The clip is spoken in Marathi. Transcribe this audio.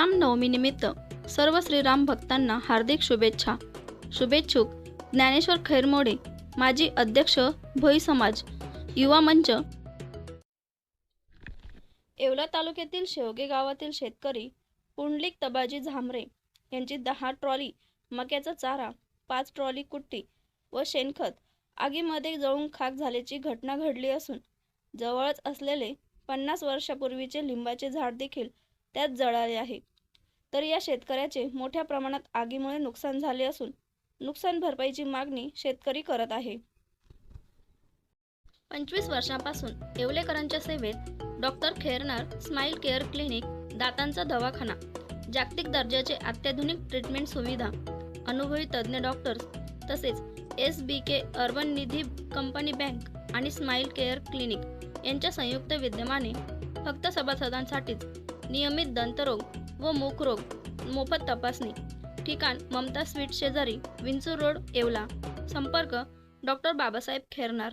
श्रीराम नवमीनिमित्त सर्व श्रीराम भक्तांना हार्दिक शुभेच्छा. शुभेच्छुक ज्ञानेश्वर खैरमोडे माजी अध्यक्ष भोई समाज युवा मंच. येवला तालुक्यातील शेवगे गावातील शेतकरी पुंडलिक तबाजी झांबरे यांची दहा ट्रॉली मक्याचा चारा पाच ट्रॉली कुट्टी व शेणखत आगीमध्ये जळून खाक झाल्याची घटना घडली असून जवळच असलेले पन्नास वर्षापूर्वीचे लिंबाचे झाड देखील त्यात जळाले आहे. तर या शेतकऱ्याचे मोठ्या प्रमाणात आगीमुळे नुकसान झाले असून नुकसान भरपाईची मागणी शेतकरी करत आहे. पंचवीस वर्षांपासून येवलेकरांच्या सेवेत doctor Khairnar smile care clinic दातांचा दवाखाना जागतिक दर्जाचे अत्याधुनिक ट्रीटमेंट सुविधा अनुभवी तज्ज्ञ डॉक्टर्स तसेच S B K urban Nidhi company bank आणि स्माईल केअर क्लिनिक यांच्या संयुक्त विद्यमाने फक्त सभासदांसाठीच नियमित दंतरोग व मूकरोग मोफत तपासणी. ठिकाण ममता स्वीट शेजारी विंचूर रोड येवला. संपर्क डॉक्टर बाबासाहेब खेरनार.